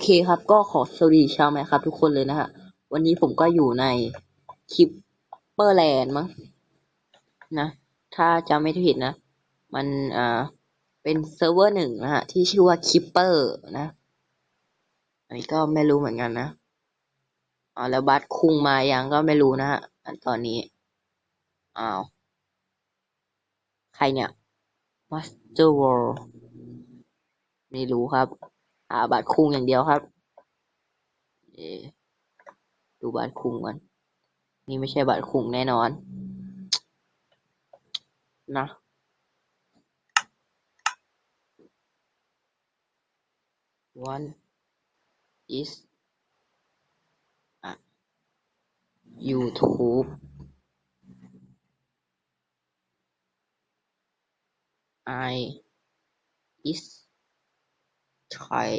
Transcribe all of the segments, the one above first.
เคครับ ก็ขอสวัสดีชาวไหมครับ ทุกคนเลยนะฮะ วันนี้ผมก็อยู่ในคลิปเปอร์แลนด์มั้งนะ ถ้าจำไม่ผิดนะ มันอ่าเป็นเซิร์ฟเวอร์หนึ่งนะฮะ ที่ชื่อว่าคิปเปอร์นะ อันนี้ก็ไม่รู้เหมือนกันนะอ๋อแล้วบัสคุงมายังก็ไม่รู้นะฮะตอนนี้อ้าวใครเนี่ย Master World ไม่รู้ครับ หาบัตรคุงอย่างเดียวครับเอะดูบัตรคุงก่อนนี่ไม่ใช่บัตรคุงแน่นอน นะ one is YouTube I is Thai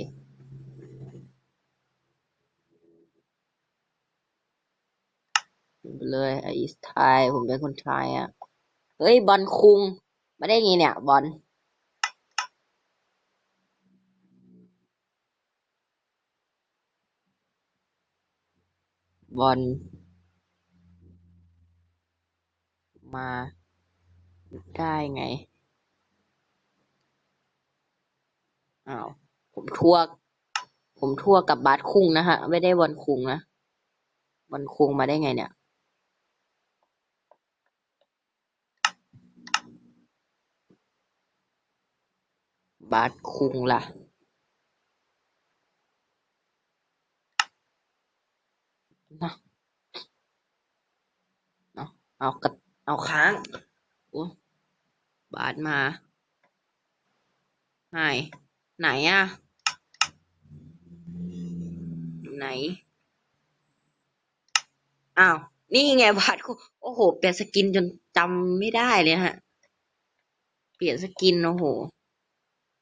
เลย I is Thai ผมเป็นคนไทยอะ เฮ้ย บอลคุงมาได้ไงเนี่ย บอลบอลมาได้ไง อ้าว ผมทั่ว ผมทั่วกับบาสคุงนะฮะ ไม่ได้บอลคุงนะบอลคุงมาได้ไงเนี่ยบาสคุงล่ะ นะเอาเอากระเอาค้างโอ้บาสมา ไหน ไหนอะ ไหน อ้าว นี่ไงบาสคุโอ้โห เปลี่ยนสกินจนจำไม่ได้เลยฮะ เปลี่ยนสกิน โอ้โห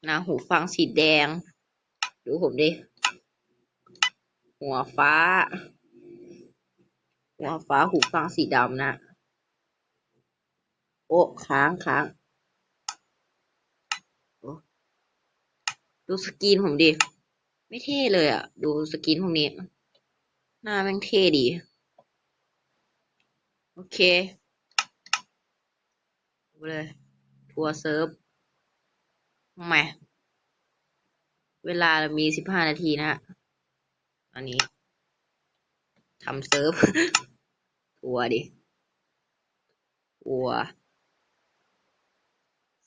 นะหูฟังสีแดง ดูผมดิ หัวฟ้า หัวฟ้าหูฟังสีดำนะ โอ้ค้างค้างดูสกินผมดิ ไม่เท่เลยอะดูสกินพวกนี้ หน้าแม่งเท่ดี โอเคดูเลย ทัวร์เซิร์ฟแหมเวลามีสิบห้านาทีนะฮะ อันนี้ทำเซิร์ฟ ทัวร์ดิ ทัวร์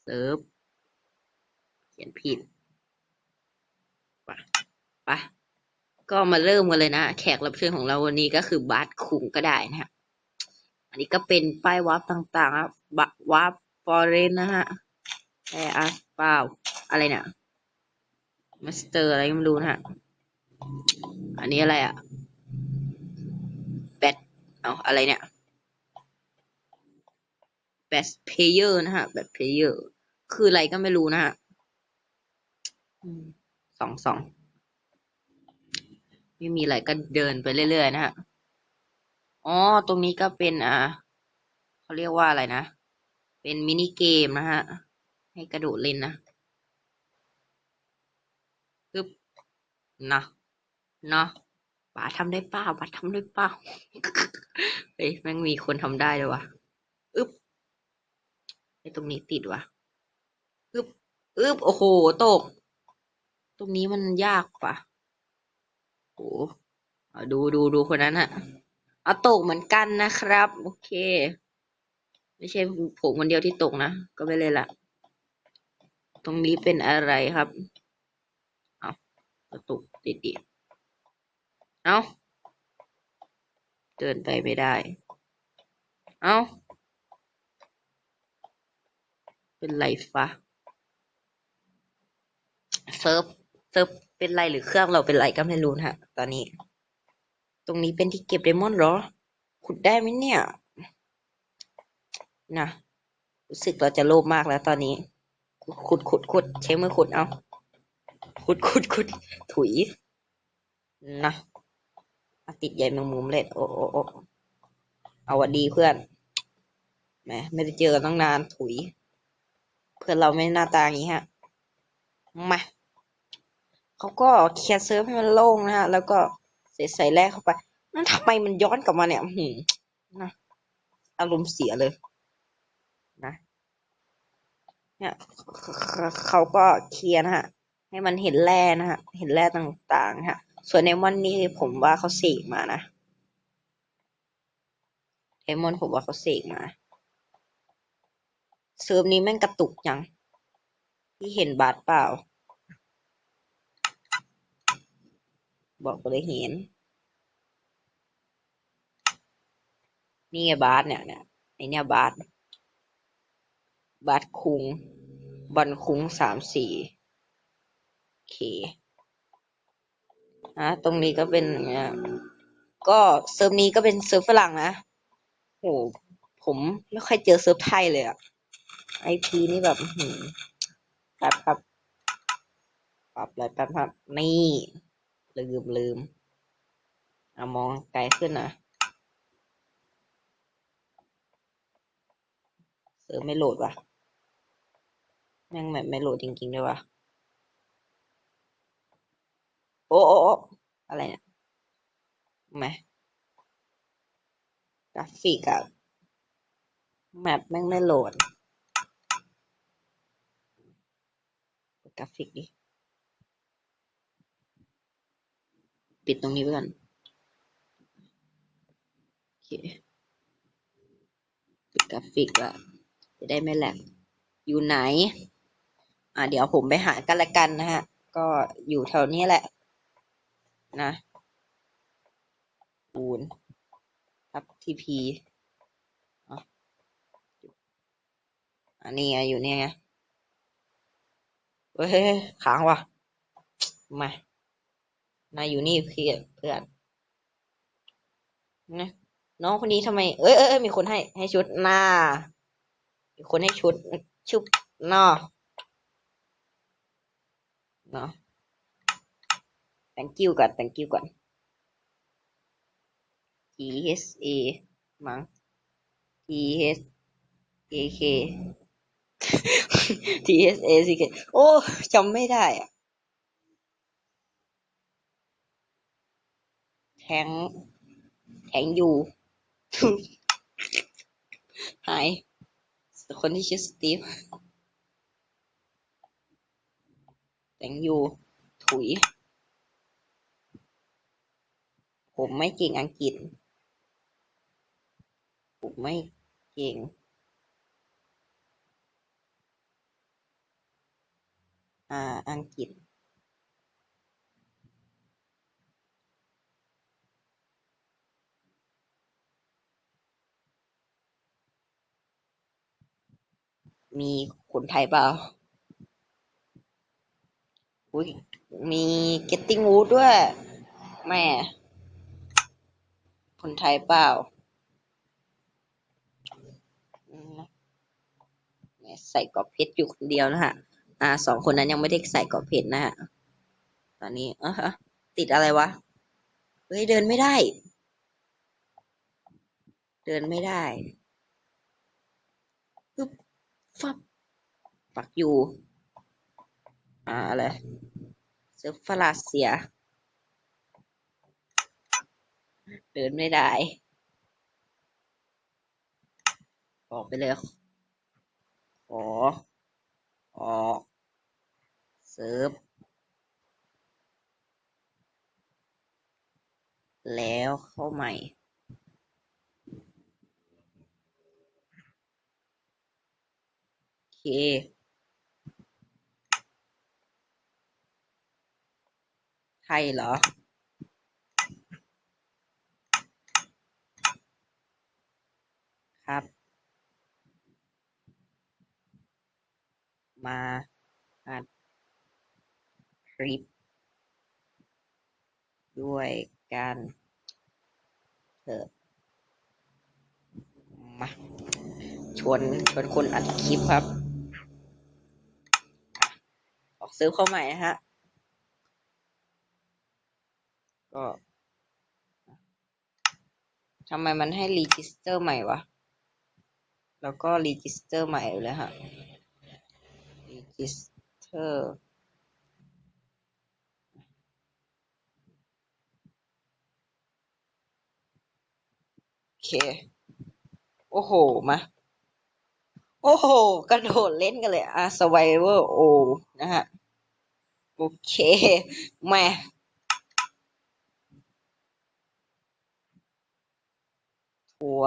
เซิร์ฟ เขียนผิด ไปก็มาเริ่มกันเลยนะ แขกรับเชิญของเราวันนี้ก็คือบาสคุงก็ได้นะฮะอันนี้ก็เป็นป้ายวาร์ปต่างๆครับบวาร์ปฟอเรนนะฮะแอร์อาร์เปล่าอะไรเนี่ยมาสเตอร์อะไรไม่รู้นะฮะอันนี้อะไรอะแบทเอาอะไรเนี่ย best player นะฮะ best player คืออะไรก็ไม่รู้นะฮะสองสอง ไม่มีอะไรก็เดินไปเรื่อยๆนะฮะ อ๋อ ตรงนี้ก็เป็นอ่าเขาเรียกว่าอะไรนะ เป็นมินิเกมนะฮะ ให้กระโดดเล่นนะปึ๊บนะเนะป๋าทำได้เปล่าป๋าทำได้เปล่าเฮ้ยแม่งมีคนทำได้เลยวะอึ๊บไอ้ตรงนี้ติดวะอึ๊บอึ๊บโอ้โหตก ตรงนี้มันยากปะ โอ้ดูดูดูคนนั้นอะเอาตกเหมือนกันนะครับ โอเค ไม่ใช่ผมคนเดียวที่ตกนะ ก็ไม่เลยละตรงนี้เป็นอะไรครับเอาตุกติดดิเอาเดินไปไม่ได้ เอาเป็นไรฟ้าเซิร์ฟเซิร์ฟ เป็นไรหรือเครื่องเราเป็นไรก็ไม่รู้นะฮะตอนนี้ ตรงนี้เป็นที่เก็บไดมอนด์เหรอ ขุดได้ไหมเนี่ยนะรู้สึกเราจะโลภมากแล้วตอนนี้ ขุดขุดขุดใช้มือขุดเอา ขุดขุดขุดถุย นะติดใหญ่มงมุมเลยโอ้โอ้โอ้เอาวัดีเพื่อนแหมไม่ได้เจอกันตั้งนานถุย เพื่อนเราไม่หน้าตาอย่างนี้ฮะมา เขาก็เคลียร์เซิร์ฟให้มันโล่งนะฮะ แล้วก็ใส่ใส่แรกเข้าไปนั่นทำไมมันย้อนกลับมาเนี่ยหืมนะอารมณ์เสียเลย นะ เนี่ยเขาก็เคลียร์นะฮะ ให้มันเห็นแร่นะฮะ เห็นแร่ต่างๆฮะ ส่วนในมอนนี่ผมว่าเขาเสกมานะไอมอนผมว่าเขาเสกมาเซิร์ฟนี้แม่งกระตุกยังที่เห็นบาทเปล่า บอกเลยเห็น นี่ไงบาสเนี่ยเนี่ยไอเนี่ยบาสบาสคุงบอลคุงสามสี่โอเคนะตรงนี้ก็เป็นอย่างเงี้ยก็เซิร์ฟนี้ก็เป็นเซิร์ฟฝรั่งนะโหผมไม่ค่อยเจอเซิร์ฟไทยเลยอะไอพีนี่แบบอื้อหือแบบครับปรับอะไรแป๊บครับนี่ ลืมลืม อะ มองไกลขึ้นนะเซิร์ฟไม่โหลดว่ะแม่งแบบไม่โหลดจริงๆด้วยว่ะ โอ้โอ้อะไรเนี่ยเห็นไหมกราฟิกอะแมปแม่งไม่โหลด กราฟิกดิ ปิดตรงนี้ไว้ก่อนโอเคปิดกราฟิกละจะได้ไม่แหลกอยู่ไหน อ่าเดี๋ยวผมไปหากันละกันนะฮะ ก็อยู่แถวนี้แหละ นะปูนทับทีพีอันนี้ไงอยู่เนี่ยไงเฮ้ยเฮ้ยเฮ้ยค้างว่ะมา นายอยู่นี่เพื่อนเพื่อนนะน้องคนนี้ทำไมเอ้ยเอ้ยเอ้ยมีคนให้ ให้ชุดหน้ามีคนให้ชุด ชุบเนาะเนาะ thank you ก่อน thank you ก่อน T H A มั้ง T H A K T H A C K โอ้จำไม่ได้อะ แทง แทงอยู่ หาย คนที่ชื่อสตีฟ แทงอยู่ ถุย ผมไม่เก่งอังกฤษ ผมไม่เก่งอ่าอังกฤษ มีคนไทยเปล่า อุ้ย มี Getting Wood ด้วย แม่ คนไทยเปล่าอืมเนี่ยใส่กรอบเพชรอยู่คนเดียวนะฮะ อ่า สองคนนั้นยังไม่ได้ใส่กรอบเพชรนะฮะ ตอนนี้อะฮะติดอะไรวะ เฮ้ย เดินไม่ได้ เดินไม่ได้ ฟับปักอยู่ อ่าอะไรเซิร์ฟฟลาเซีย เดินไม่ได้ ออกไปเลย ขอ ออกเซิร์ฟแล้วเข้าใหม่ เคไทยเหรอ ครับ มาอัดคลิป ด้วยกันเถอะมาชวนชวนคนอัดคลิปครับ อกเซิร์ฟเข้าใหม่นะฮะ ก็ทำไมมันให้รีจิสเตอร์ใหม่วะ แล้วก็รีจิสเตอร์ใหม่เลยฮะรีจิสเตอร์โอเค โอ้โห มา โอ้โห กระโดดเล่นกันเลยอะ Survivor O นะฮะ โอเคม่ทัว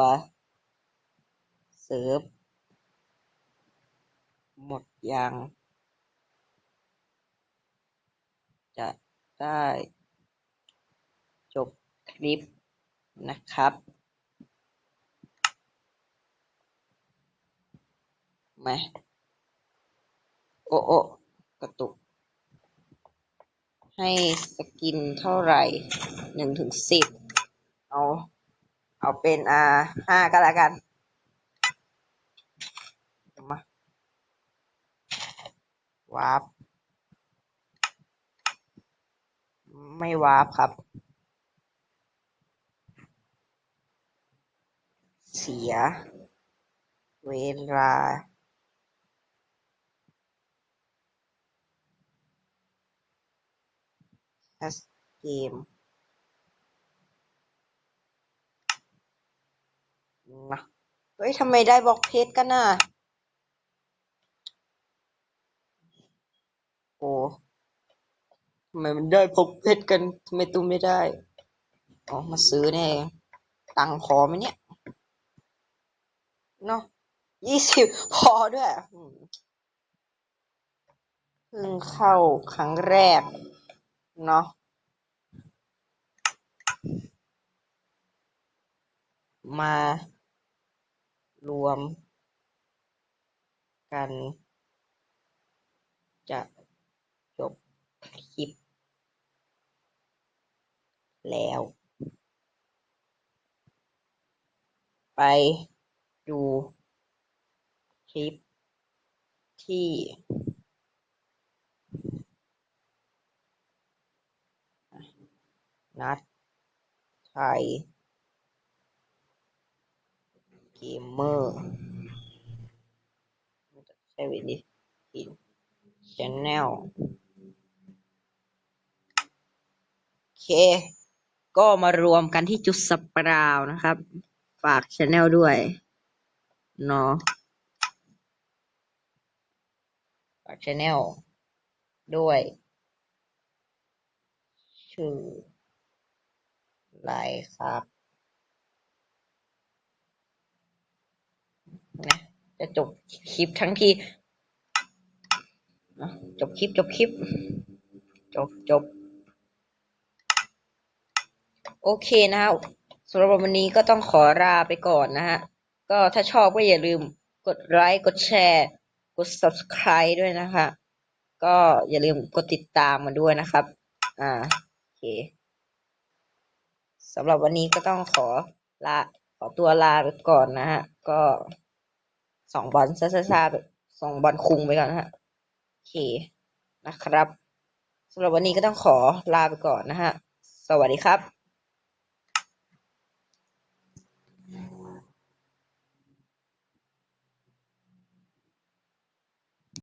เซิร์ฟ หมดยัง จะได้ จบคลิปนะครับ มาโอโอ้กระตุก ให้สกินเท่าไหร่หนึ่งถึงสิบเอา เอาเป็นอ่าห้าก็แล้วกันมาวาร์ปไม่วาร์ปครับ เสีย เวลา แคสเกมนะเฮ้ยทำไมได้บล็อกเพชรกันน่ะ โอ้ทำไมมันได้บล็อกเพชรกันทำไมตุ้มไม่ได้ อ๋อ มาซื้อนี่เองตังค์พอไหมเนี่ย เนาะยี่สิบพอด้วยเพิ่งเข้าครั้งแรก เนาะมารวมกัน จะจบคลิป แล้ว ไปดูคลิปที่ นัดไทยเกมเมอร์ใช่วิธีกินชแนลโอเค ก็มารวมกันที่จุดสปราวนะครับ ฝากชแนลด้วย เนาะฝากชแนลด้วย ชื่อ ไรครับนะจะจบคลิปทั้งทีจบคลิปจบคลิป จบจบ โอเคนะครับสำหรับวันนี้ก็ต้องขอลาไปก่อนนะฮะ ก็ถ้าชอบก็อย่าลืมกดไลค์กดแชร์ กด subscribe ด้วยนะคะ ก็อย่าลืมกดติดตามมาด้วยนะครับ อ่า โอเค สำหรับวันนี้ก็ต้องขอลาขอตัวลาไปก่อนนะฮะ ก็สองบอลซาซาซาแบบสองบอลคุงไปก่อนนะฮะโอเคนะครับสำหรับวันนี้ก็ต้องขอลาไปก่อนนะฮะ สวัสดีครับ